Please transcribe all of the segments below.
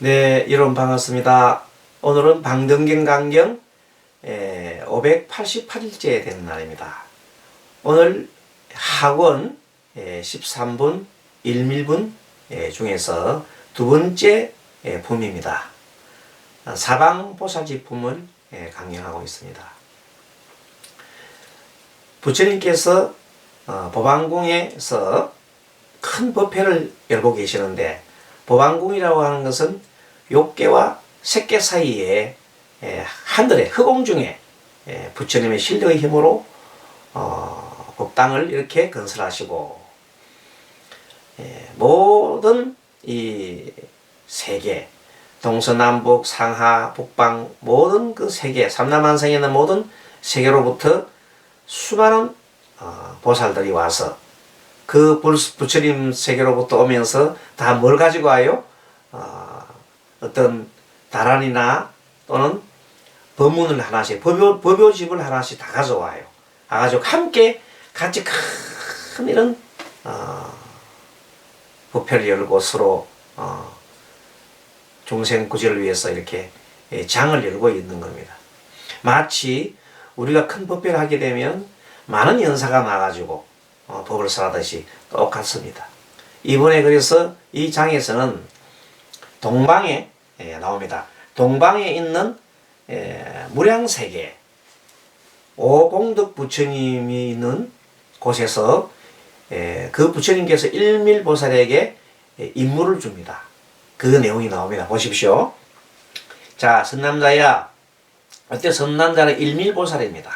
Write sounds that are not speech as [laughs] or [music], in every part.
네, 여러분 반갑습니다. 오늘은 방등경 강경 588일째 되는 날입니다. 오늘 학원 13분 1밀분 중에서 두 번째 예, 품입니다. 사방보살지 품을 예, 강령하고 있습니다. 부처님께서 어, 법왕궁에서 큰 법회를 열고 계시는데 법왕궁이라고 하는 것은 욕계와 색계 사이에 에, 하늘의 흑공 중에 에, 부처님의 실력의 힘으로 어, 법당을 이렇게 건설하시고 에, 모든 이 세계 동서남북 상하 북방 모든 그 세계 삼남한상에 있는 모든 세계로부터 수많은 어, 보살들이 와서 그 불- 부처님 세계로부터 오면서 다 뭘 가지고 와요? 어, 어떤 다란이나 또는 법문을 하나씩 법요, 법요집을 하나씩 다 가져와요. 가가지고 함께 같이 큰 이런 어, 법회를 열고 서로 어, 중생 구제를 위해서 이렇게 예, 장을 열고 있는 겁니다. 마치 우리가 큰 법회를 하게 되면 많은 연사가 나가지고 어, 법을 설하듯이 똑같습니다. 이번에 그래서 이 장에서는 동방에 예, 나옵니다. 동방에 있는 예, 무량세계 오공덕 부처님이 있는 곳에서 예, 그 부처님께서 일밀보살에게 예, 임무를 줍니다. 그 내용이 나옵니다. 보십시오. 자, 선남자야. 어때 선남자는 일밀보살입니다.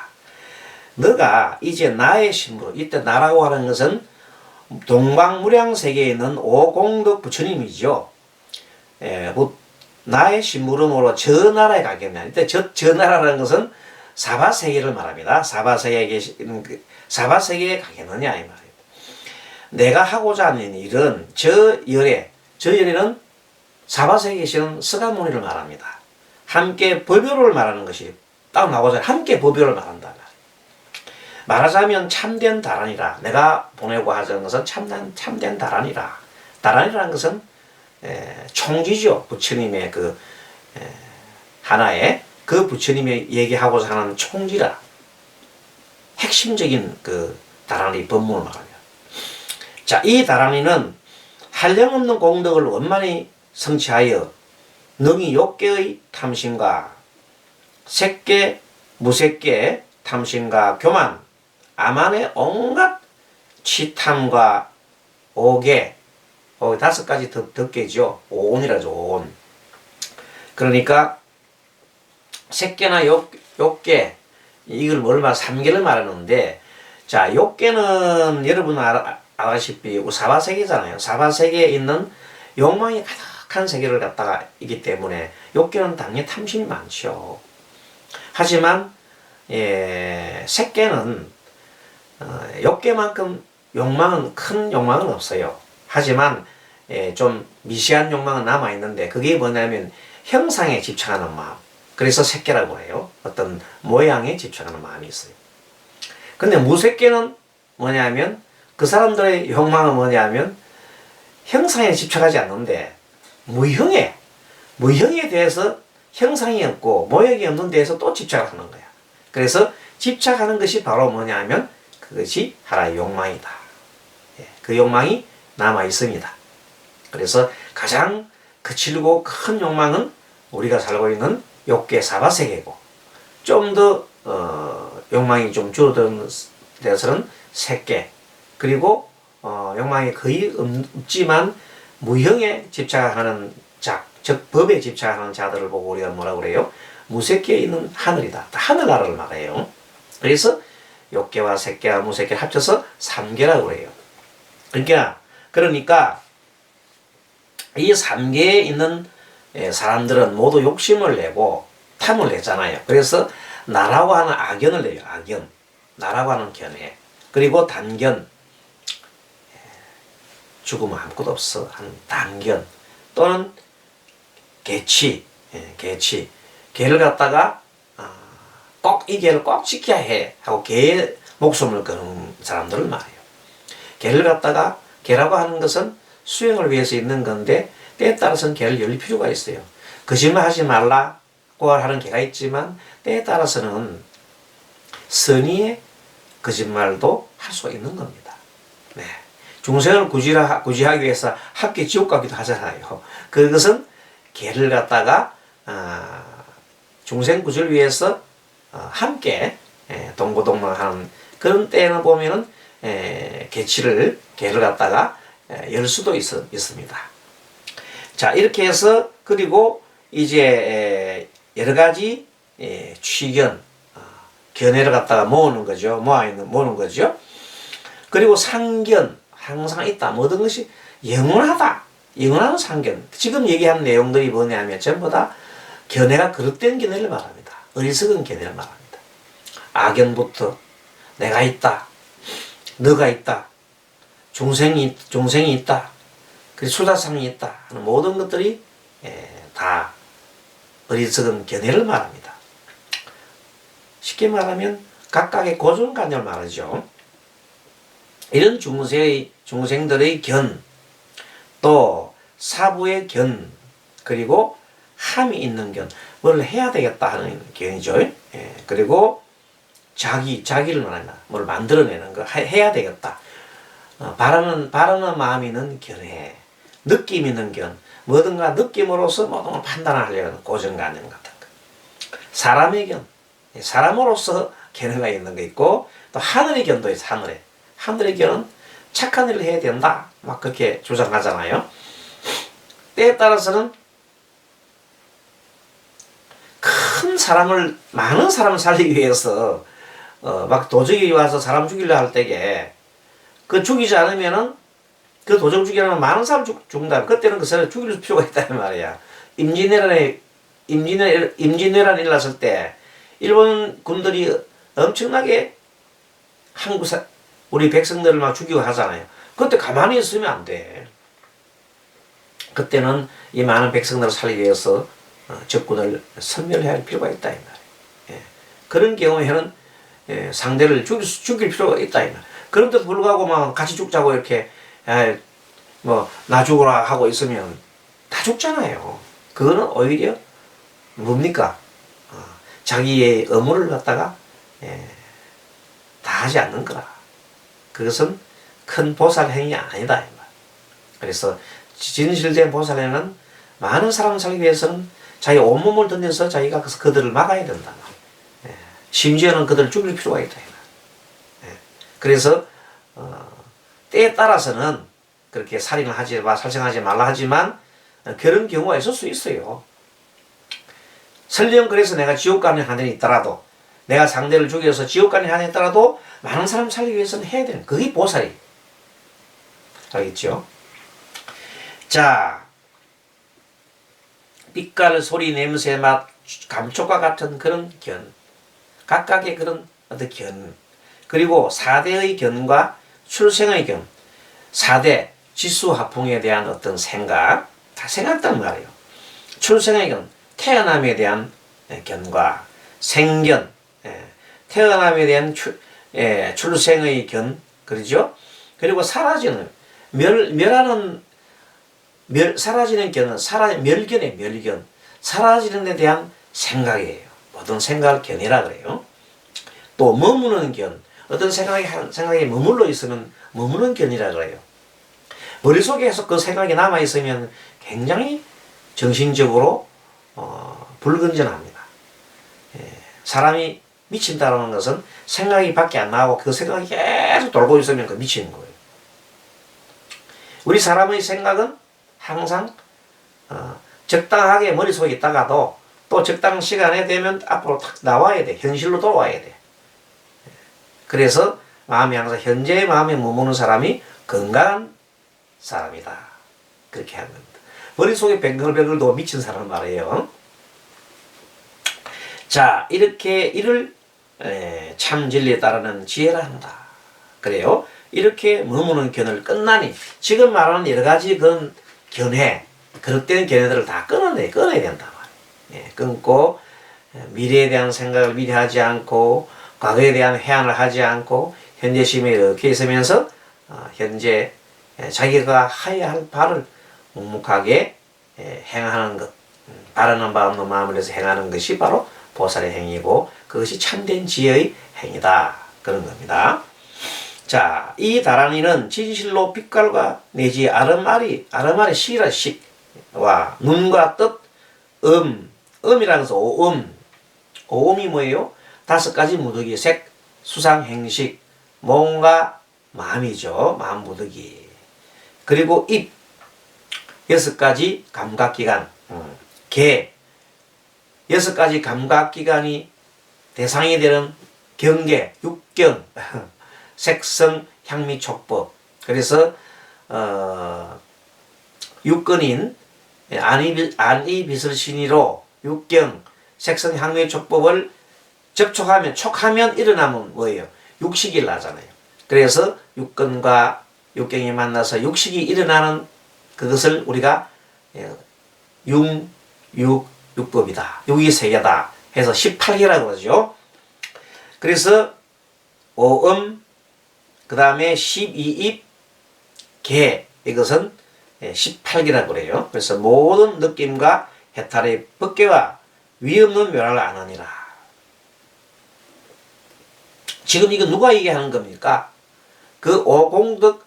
너가 이제 나의 신부로 이때 나라고 하는 것은 동방무량 세계에 있는 오공덕 부처님이죠. 예, 뭐 나의 신부름으로 저 나라에 가겠냐. 이때 저, 저 나라라는 것은 사바 세계를 말합니다. 사바 세계에 계시는 그 사바 세계에 가겠느냐 이 말입니다. 내가 하고자 하는 일은 저 열에 저 열에는 사바 세계에 계시는 스가모니를 말합니다. 함께 법요를 말하는 것이 딱 나오죠. 함께 법요를 말한다. 말하자면 참된 다란이라 내가 보내고 하자는 것은 참된 참된 다란이라 다란이라는 것은 에, 총지죠 부처님의 그 에, 하나의 그 부처님의 얘기하고자 하는 총지라 핵심적인 그 다란이 법문을 말합니다. 자 이 다란이는 한량없는 공덕을 원만히 성취하여 능히 욕계의 탐심과 색계 무색계 탐심과 교만 아만의 온갖 치탐과 오계 어, 다섯 가지 덕, 덕계죠 오온이라죠 온. 그러니까 색계나 욕, 욕계 이걸 뭘 말, 삼계를 말하는데 자 욕계는 여러분 알아, 알다시피 사바세계잖아요. 사바세계에 있는 욕망이 가득한 세계를 갖다가 있기 때문에 욕계는 당연히 탐심이 많죠. 하지만 예, 색계는 어, 욕계만큼 욕망은 큰 욕망은 없어요. 하지만 예, 좀 미시한 욕망은 남아 있는데 그게 뭐냐면 형상에 집착하는 마음. 그래서 색계라고 해요. 어떤 모양에 집착하는 마음이 있어요. 근데 무색계는 뭐냐면 그 사람들의 욕망은 뭐냐면 형상에 집착하지 않는데 무형에 무형에 대해서 형상이 없고 모양이 없는 데에서 또 집착을 하는 거야. 그래서 집착하는 것이 바로 뭐냐면 그것이 하나의 욕망이다. 예, 그 욕망이 남아 있습니다. 그래서 가장 거칠고 큰 욕망은 우리가 살고 있는 욕계 사바 세계고 좀더 어, 욕망이 좀 줄어드는 데서는 색계 그리고 어, 욕망이 거의 없지만 무형에 집착하는 자, 즉 법에 집착하는 자들을 보고 우리가 뭐라 그래요? 무색계에 있는 하늘이다. 하늘나라를 말해요. 그래서 욕계와 색계와 무색계 합쳐서 삼계라고 그래요. 그러니까 그러니까 이 삼계에 있는 예, 사람들은 모두 욕심을 내고 탐을 내잖아요. 그래서 나라고 하는 악연을 내요. 악연. 나라고 하는 견해. 그리고 단견. 예, 죽으면 아무것도 없어. 한 단견. 또는 개치. 예, 개치. 개를 갖다가 아, 꼭이 개를 꼭 지켜야 해 하고 개의 목숨을 거는 사람들을 말해요. 개를 갖다가 개라고 하는 것은 수행을 위해서 있는 건데 때에 따라서는 개를 열릴 필요가 있어요. 거짓말 하지 말라고 하는 개가 있지만 때에 따라서는 선의의 거짓말도 할 수가 있는 겁니다. 네. 중생을 구지하, 구지하기 위해서 함께 지옥 가기도 하잖아요. 그것은 개를 갖다가 아, 중생 구제를 위해서 어, 함께 예, 동고동락하는 그런 때는 보면은 에, 개치를 개를 갖다가 에, 열 수도 있, 있습니다. 자 이렇게 해서 그리고 이제 에, 여러 가지 에, 취견 어, 견해를 갖다가 모으는 거죠. 모아 있는 모으는 거죠. 그리고 상견 항상 있다. 모든 것이 영원하다. 영원한 상견. 지금 얘기한 내용들이 뭐냐면 전부 다 견해가 그릇된 견해를 말합니다. 어리석은 견해를 말합니다. 악연부터 내가 있다. 너가 있다. 중생이, 중생이 있다. 그리고 수다상이 있다. 하는 모든 것들이 예, 다 어리석은 견해를 말합니다. 쉽게 말하면 각각의 고정관념을 말하죠. 이런 중세의 중생들의 견, 또 사부의 견, 그리고 함이 있는 견, 뭘 해야 되겠다 하는 견이죠. 예, 그리고 자기, 자기를 말한다. 뭘 만들어내는 거, 해, 해야 되겠다. 어, 바라는, 바라는 마음이 있는 견해, 느낌 있는 견, 뭐든가 느낌으로서 모든 걸 판단하려는 고정관념 같은 거. 사람의 견, 사람으로서 견해가 있는 거 있고, 또 하늘의 견도 있어, 하늘에. 하늘의 견은 착한 일을 해야 된다. 막 그렇게 주장하잖아요. 때에 따라서는 큰 사람을, 많은 사람을 살리기 위해서, 어, 막 도적이 와서 사람 죽이려 할 때에, 그 죽이지 않으면은, 그 도적 죽이려면 많은 사람 죽, 죽는다. 그때는 그 사람을 죽일 필요가 있다는 말이야. 임진왜란에, 임진회, 임진왜란이 일어났을 때, 일본 군들이 엄청나게 한국 사, 우리 백성들을 막 죽이고 하잖아요. 그때 가만히 있으면 안 돼. 그때는 이 많은 백성들을 살리기 위해서 어, 적군을 섬멸해야 할 필요가 있다 이 말이에요. 예. 그런 경우에는 예, 상대를 죽일, 죽일 필요가 있다 이 말. 그런데도 불구하고 막 같이 죽자고 이렇게 뭐나 죽어라 하고 있으면 다 죽잖아요. 그거는 오히려 뭡니까? 어, 자기의 의무를 갖다가 예, 다 하지 않는 거라. 그것은 큰 보살 행위 아니다. 그래서 진실된 보살에는 많은 사람을 살기 위해서는 자기 온몸을 던져서 자기가 그들을 막아야 된다. 예. 심지어는 그들을 죽일 필요가 있다. 예. 그래서 어, 때에 따라서는 그렇게 살인을 하지 마, 살생하지 말라 하지만 어, 그런 경우가 있을 수 있어요. 설령 그래서 내가 지옥 가는 한이 있더라도 내가 상대를 죽여서 지옥 가는 한이 있더라도 많은 사람 살리기 위해서는 해야 되는 그게 보살이 알겠죠? 자 빛깔, 소리, 냄새, 맛, 감촉과 같은 그런 견 각각의 그런 어떤 견 그리고 사대의 견과 출생의 견 사대 지수 화풍에 대한 어떤 생각 다 생각단 말이에요. 출생의 견 태어남에 대한 견과 생견 예, 태어남에 대한 출, 예, 출생의 견, 그러죠? 그리고 사라지는, 멸, 멸하는, 멸, 사라지는 견은 사라, 멸견의 멸견. 사라지는 데 대한 생각이에요. 모든 생각을 견이라 그래요. 또 머무는 견. 어떤 생각이, 생각이 머물러 있으면 머무는 견이라 그래요. 머릿속에서 그 생각이 남아있으면 굉장히 정신적으로, 어, 불건전합니다. 예, 사람이 미친다는 것은 생각이 밖에 안 나오고 그 생각이 계속 돌고 있으면 그 미치는 거예요. 우리 사람의 생각은 항상 어, 적당하게 머릿속에 있다가도 또 적당 시간에 되면 앞으로 탁 나와야 돼. 현실로 돌아와야 돼. 그래서 마음이 항상 현재의 마음에 머무는 사람이 건강한 사람이다. 그렇게 하는 겁니다. 머릿속에 뱅글뱅글도 미친 사람 말이에요. 자, 이렇게 이를 에, 참 진리에 따르는 지혜라 한다. 그래요. 이렇게 머무는 견을 끝나니 지금 말하는 여러 가지 그 견해, 그릇된 견해들을 다 끊어내, 끊어야 된다. 예, 끊고 미래에 대한 생각을 미리 하지 않고 과거에 대한 해안을 하지 않고 현재 심에 이렇게 있으면서 어, 현재 자기가 해야 할 바를 묵묵하게 예, 행하는 것, 음, 바라는 마음으로 마음을 해서 행하는 것이 바로 보살의 행위고 그것이 참된 지혜의 행위다 그런 겁니다. 자, 이 다란이는 진실로 빛깔과 내지 아름아리, 아름아리 시라 식와 눈과 뜻, 음, 음이라는 것은 오음, 오음이 뭐예요? 다섯 가지 무더기, 색, 수상, 행식, 몸과 마음이죠. 마음 무더기. 그리고 입, 여섯 가지 감각기관, 음, 개, 여섯 가지 감각기관이 대상이 되는 경계, 육경, [laughs] 색성, 향미, 촉법. 그래서 어, 육근인 안이 안이 빛을 신이로 육경, 색성, 향미, 촉법을 접촉하면 촉하면 일어나면 뭐예요? 육식이 일어나잖아요. 그래서 육근과 육경이 만나서 육식이 일어나는 그것을 우리가 예, 융, 육, 육법이다. 육이 세계다. 해서 18개라고 그러죠. 그래서 오음, 그 다음에 12입, 개, 이것은 18개라고 그래요. 그래서 모든 느낌과 해탈의 법계와 위없는 묘랄을 안하니라. 지금 이거 누가 얘기하는 겁니까? 그 오공덕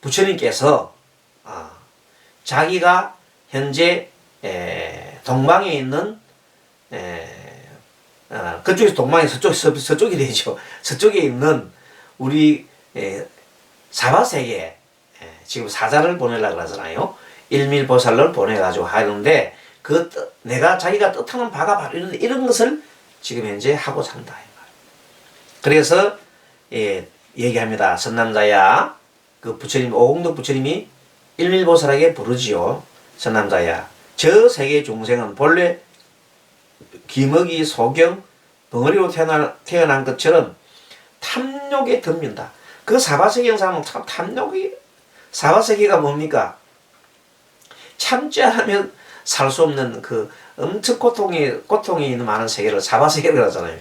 부처님께서 아, 자기가 현재 에, 동방에 있는 에, 아, 그쪽에서 동방이 서쪽 서, 서쪽이 되죠. [laughs] 서쪽에 있는 우리 에, 사바세계 에, 지금 사자를 보내려 그러잖아요. 일밀보살을 보내가지고 하는데 그 뜻, 내가 자기가 뜻하는 바가 바로 이런, 이런 것을 지금 현재 하고 산다. 그래서 예, 얘기합니다. 선남자야 그 부처님 오공덕 부처님이 일밀보살에게 부르지요. 선남자야 저 세계 중생은 본래 기먹이 소경 벙어리로 태어난, 태어난 것처럼 탐욕에 덤빈다. 그 사바세계 사람은 참 탐욕이 사바세계가 뭡니까? 않으면 살 수 없는 그 엄청 고통이 고통이 있는 많은 세계를 사바세계를 하잖아요.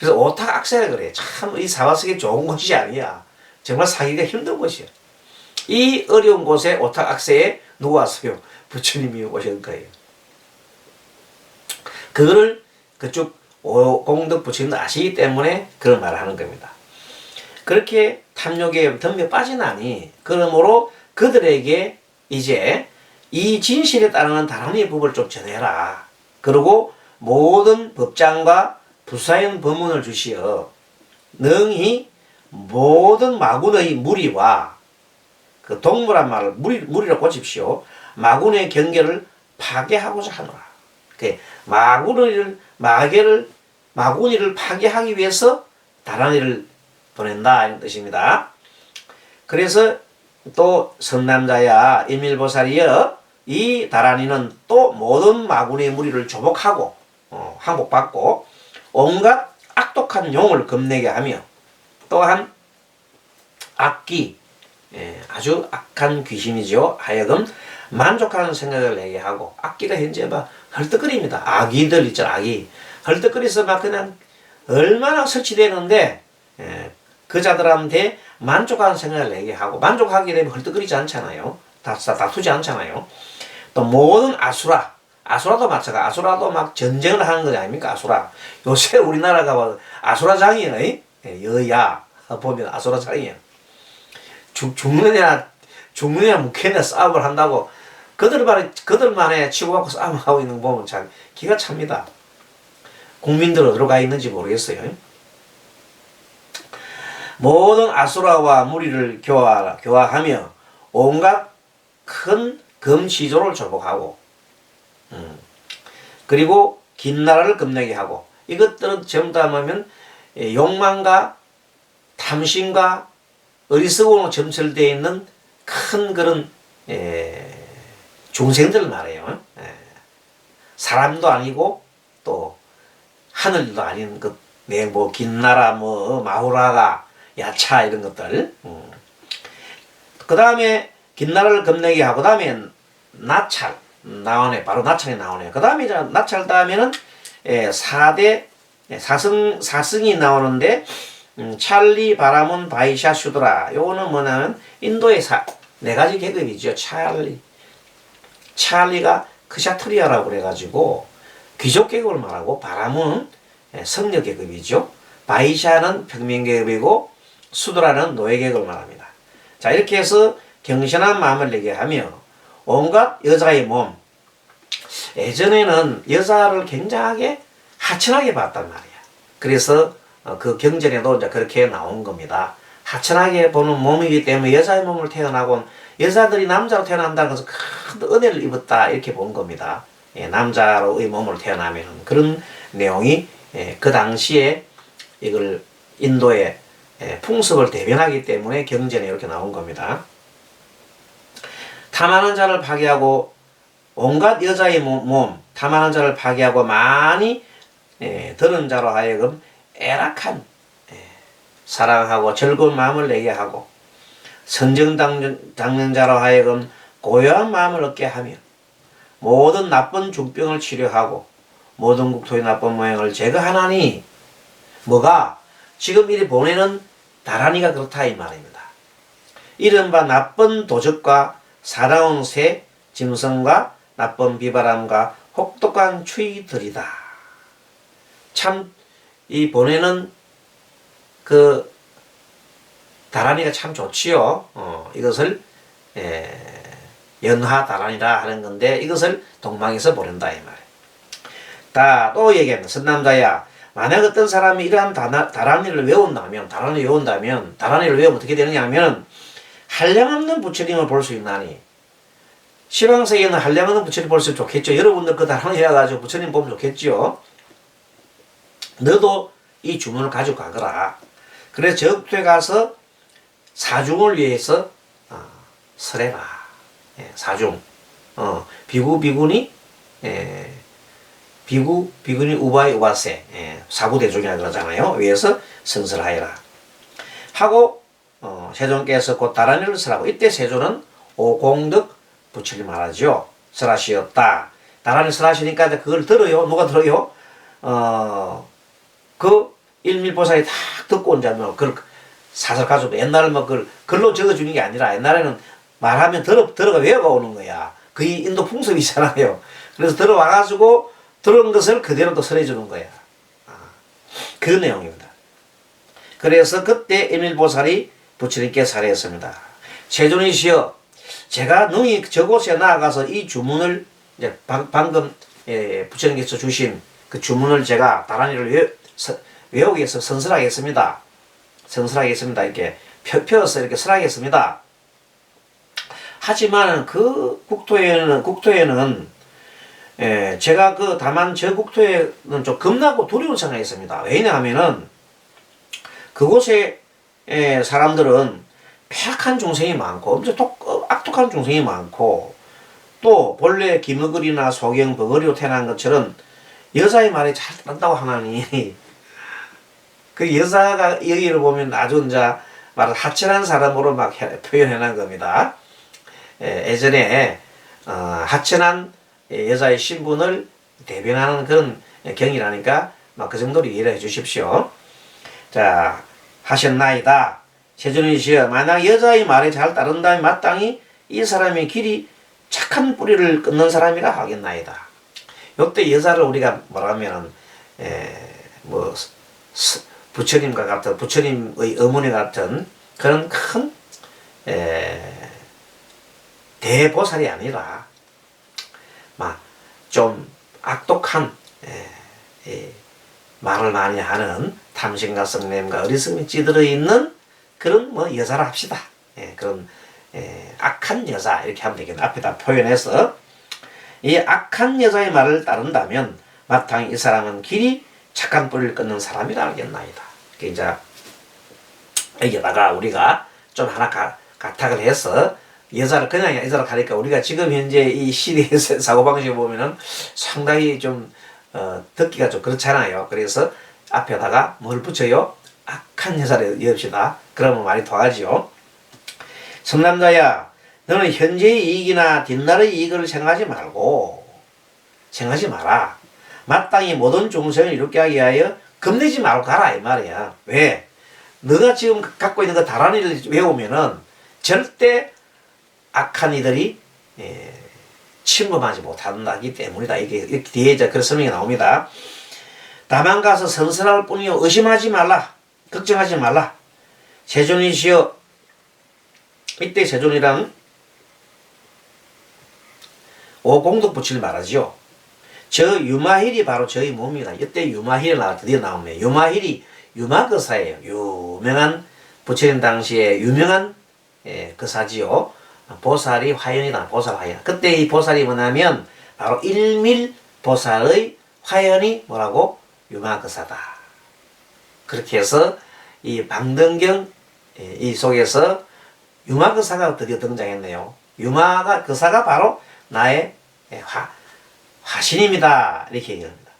그래서 오탁 악세라 그래. 참 이 사바세계 좋은 곳이 아니야. 정말 사기가 힘든 곳이야. 이 어려운 곳에 오탁 악세에 누가 왔어요? 부처님이 오신 거예요. 그거를 그쪽 공덕 부처님도 아시기 때문에 그런 말을 하는 겁니다. 그렇게 탐욕에 덤벼 빠지나니 그러므로 그들에게 이제 이 진실에 따르는 다른의 법을 좀 전해라. 그리고 모든 법장과 부사연 법문을 주시어 능히 모든 마군의 무리와 그 동물한 말을 무리, 무리로 고칩시오. 마군의 경계를 파괴하고자 하노라. 그 마군을 마계를 마군이를 파괴하기 위해서 다란이를 보낸다 이런 뜻입니다. 그래서 또 선남자야 일밀보살이여 이 다란이는 또 모든 마군의 무리를 조복하고 어, 항복받고 온갖 악독한 용을 겁내게 하며 또한 악기 예, 아주 악한 귀신이죠. 하여금 만족하는 생각을 내게 하고 악기가 현재 막 헐떡거립니다. 아기들 있잖아 아기 헐떡거려서 막 그냥 얼마나 설치되는데 예, 그 자들한테 만족하는 생각을 내게 하고 만족하게 되면 헐떡거리지 않잖아요. 다, 다투지 않잖아요. 또 모든 아수라 아수라도 마찬가지 아수라도 막 전쟁을 하는 거 아닙니까? 아수라. 요새 우리나라가 뭐 아수라장이에요 예, 여야. 보면 아수라장이에요 죽, 죽느냐 죽느냐 묵느냐 싸움을 한다고 그들만의 그들만의 치고받고 싸움하고 있는 거 보면 참 기가 찹니다. 국민들 어디로 가 있는지 모르겠어요. 모든 아수라와 무리를 교화, 교화하며 온갖 큰 금시조를 조복하고 음. 그리고 긴 나라를 겁내게 하고 이것들은 뭐면 예, 욕망과 탐심과 어리석음으로 점철되어 있는 큰 그런 에, 예, 중생들 말이에요. 에, 예. 사람도 아니고 또 하늘도 아닌 그뭐 긴나라 뭐 마후라가 야차 이런 것들. 음. 그 다음에 긴나라를 겁내게 하고 그 다음에 나찰 나오네 바로 나찰이 나오네요. 그 다음에 나찰 다음에는 에, 4대 사승 사승이 나오는데 음, 찰리 바라문 바이샤 슈드라 요거는 뭐냐면 인도의 사, 네 가지 계급이죠. 찰리 찰리가 크샤트리아라고 그래가지고 귀족 계급을 말하고 바라문은 예, 성녀 계급이죠. 바이샤는 평민 계급이고 수드라는 노예 계급을 말합니다. 자 이렇게 해서 경신한 마음을 내게 하며 온갖 여자의 몸 예전에는 여자를 굉장하게 하찮하게 봤단 말이야. 그래서 어, 그 경전에도 이제 그렇게 나온 겁니다. 하찮하게 보는 몸이기 때문에 여자의 몸을 태어나고 여자들이 남자로 태어난다는 것은 큰 은혜를 입었다 이렇게 본 겁니다. 예, 남자로의 몸으로 태어나면 그런 내용이 예, 그 당시에 이걸 인도의 예, 풍습을 대변하기 때문에 경전에 이렇게 나온 겁니다. 탐하는 자를 파괴하고 온갖 여자의 몸, 몸 탐하는 자를 파괴하고 많이 예, 들은 자로 하여금 애락한 예, 사랑하고 즐거운 마음을 내게 하고 선정 당는, 자로 하여금 고요한 마음을 얻게 하며 모든 나쁜 중병을 치료하고 모든 국토의 나쁜 모양을 제거하나니 뭐가 지금 이리 보내는 다란이가 그렇다 이 말입니다. 이른바 나쁜 도적과 사나운 새, 짐승과 나쁜 비바람과 혹독한 추위들이다. 참이 보내는 그 다란이가 참 좋지요. 어, 이것을 에, 연화 다란이라 하는 건데 이것을 동방에서 보낸다 이 말. 다또 얘기합니다. 선남자야 만약 어떤 사람이 이러한 다란이를 외운다면 다란이 외운다면 다란이를 외우면 어떻게 되느냐면 한량없는 부처님을 볼 수 있나니 시방세계는 한량없는 부처님 볼 수 좋겠죠. 여러분들 그 다란이 해가지고 부처님 보면 좋겠죠. 너도 이 주문을 가지고 가거라. 그래서 저국토에 가서 사중을 위해서 어, 설해라. 예, 사중. 어, 비구 비구니 예, 비구 비구니 우바이 우바세 예, 사구대중이라 그러잖아요. 위해서 선설하여라. 하고 어, 세존께서 곧 다란이를 설하고 이때 세존은 오공덕 부처님 말하죠. 설하시었다. 다란이 설하시니까 그걸 들어요. 누가 들어요? 어, 그 일밀보살이 다 듣고 온 자면 그걸 사설 가지고 옛날에 뭐 그걸 글로 적어주는 게 아니라 옛날에는 말하면 들어 들어가 외워가 오는 거야. 그게 인도 풍습이잖아요. 그래서 들어와가지고 들은 것을 그대로 또 설해주는 거야. 아, 그 내용입니다. 그래서 그때 일밀보살이 부처님께 살해했습니다. 세존이시여, 제가 능히 저곳에 나아가서 이 주문을 이제 방, 방금 예, 부처님께서 주신 그 주문을 제가 다란이를 외, 서, 외우기 위해서 선설하겠습니다. 선설하겠습니다. 이렇게 펴, 펴서 이렇게 설하겠습니다. 하지만 그 국토에는 국토에는 예, 제가 그 다만 저 국토에는 좀 겁나고 두려운 생각이 있습니다. 왜냐하면은 그곳에 예, 사람들은 폐악한 중생이 많고 엄청 독, 어, 악독한 중생이 많고 또 본래 김어글이나 소경 버거리로 태어난 것처럼 여자의 말에 잘 따른다고 하나니 [laughs] 그 여자가 여기를 보면 아주 이제 말을 하찮은 사람으로 막 해- 표현해놓은 겁니다. 예, 예전에 어, 하찮은 여자의 신분을 대변하는 그런 경이라니까 막 그 정도로 이해를 해주십시오. 자 하셨나이다. 세존이시여 만약 여자의 말에 잘 따른다면 마땅히 이 사람의 길이 착한 뿌리를 끊는 사람이라 하겠나이다. 요때 여자를 우리가 뭐라면은 뭐 스- 부처님과 같은 부처님의 어머니 같은 그런 큰 에, 대보살이 아니라 막 좀 악독한 에, 이 말을 많이 하는 탐심과 성냄과 어리석음이 찌들어 있는 그런 뭐 여자라 합시다. 예, 그런 예, 악한 여자 이렇게 하면 되겠네. 앞에다 표현해서 이 악한 여자의 말을 따른다면 마땅히 이 사람은 길이 착한 뿌리를 끊는 사람이라 알겠나이다. 그 이제 여기다가 우리가 좀 하나 가, 가탁을 해서 여자를 그냥 여자를 가니까 우리가 지금 현재 이 시대의 [laughs] 사고방식을 보면은 상당히 좀 어, 듣기가 좀 그렇잖아요. 그래서 앞에다가 뭘 붙여요? 악한 여자를 여읍시다. 그러면 말이 통하지요. 성남자야, 너는 현재의 이익이나 뒷날의 이익을 생각하지 말고 생각하지 마라. 마땅히 모든 중생을 이롭게 하기 위하여 겁내지 말고 가라 이 말이야. 왜? 너가 지금 갖고 있는 그 다란이를 외우면은 절대 악한 이들이 예, 침범하지 못한다기 때문이다. 이게 이렇게 뒤에 그런 설명이 나옵니다. 다만 가서 선선할 뿐이요 의심하지 말라. 걱정하지 말라. 세존이시여 이때 세존이란 오공덕 부치를 말하지요. 저 유마힐이 바로 저희 몸입니다. 이때 유마힐이 나 드디어 나오네. 유마힐이 유마거사예요. 유명한 부처님 당시에 유명한 예, 거사지요. 보살이 화연이다. 보살 화연. 그때 이 보살이 뭐냐면 바로 일밀 보살의 화연이 뭐라고 유마거사다. 그렇게 해서 이 방등경 예, 이 속에서 유마거사가 드디어 등장했네요. 유마가 거사가 바로 나의 예, 화 화신입니다. 이렇게 얘기합니다.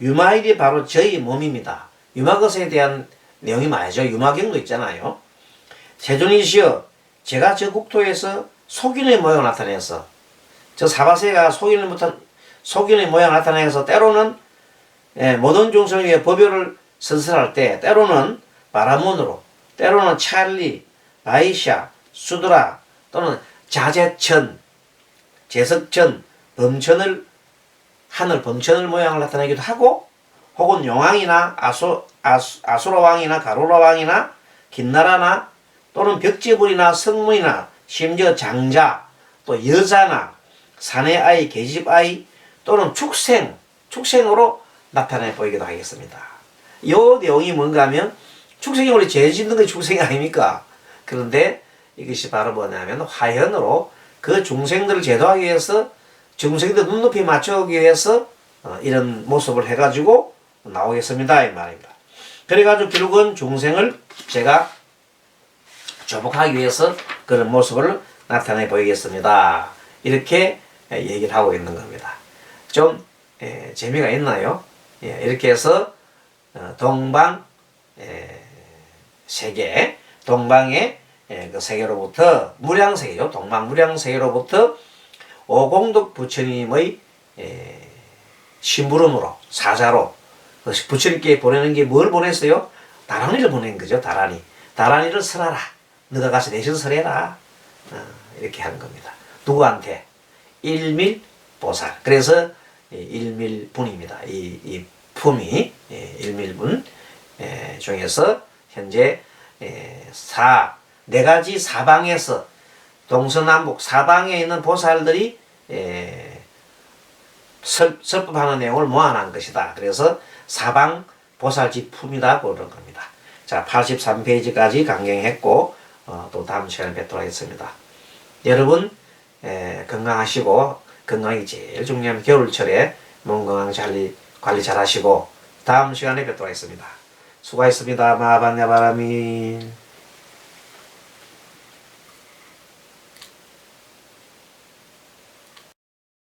유마일이 바로 저희 몸입니다. 유마것에 대한 내용이 많죠. 유마경도 있잖아요. 세존이시여, 제가 저 국토에서 속인의 모양을 나타내서 저 사바세가 속인을 못한 속인의 모양을 나타내서 때로는 예, 모든 위해 법요를 선설할 때 때로는 바라문으로 때로는 찰리, 바이샤, 수드라 또는 자제천, 제석천, 범천을 하늘 범천을 모양을 나타내기도 하고 혹은 용왕이나 아수, 아수, 아수라 왕이나 가로라 왕이나 긴나라나 또는 벽지불이나 성문이나 심지어 장자 또 여자나 사내 아이 계집 아이 또는 축생 축생으로 나타내 보이기도 하겠습니다. 이 내용이 뭔가 하면 축생이 원래 죄 짓는 게 축생이 아닙니까? 그런데 이것이 바로 뭐냐면 화현으로 그 중생들을 제도하기 위해서 중생들 눈높이 맞추기 위해서 어, 이런 모습을 해가지고 나오겠습니다 이 말입니다. 그래가지고 결국은 중생을 제가 조복하기 위해서 그런 모습을 나타내 보이겠습니다. 이렇게 예, 얘기를 하고 있는 겁니다. 좀 예, 재미가 있나요? 예, 이렇게 해서 어, 동방 예, 세계, 동방의 예, 그 세계로부터 무량 세계죠. 동방 무량 세계로부터 오공덕 부처님의 예, 심부름으로 사자로 그 부처님께 보내는 게 뭘 보냈어요? 다란이를 보낸 거죠. 다란이. 다란이를 설하라. 너가 가서 대신 설해라. 어, 이렇게 하는 겁니다. 누구한테? 일밀 보살. 그래서 이 일밀분입니다. 이, 이 품이 예, 일밀분 예, 중에서 현재 예, 사, 네 가지 사방에서 동서남북 사방에 있는 보살들이 예, 설, 설법하는 내용을 모아놓은 것이다. 그래서 사방 보살지 품이다 그런 겁니다. 자, 83페이지까지 강경했고 어, 또 다음 시간에 뵙도록 하겠습니다. 여러분 에, 건강하시고 건강이 제일 중요한 겨울철에 몸 건강 잘 관리 잘 하시고 다음 시간에 뵙도록 하겠습니다. 수고하셨습니다. 마반야바라미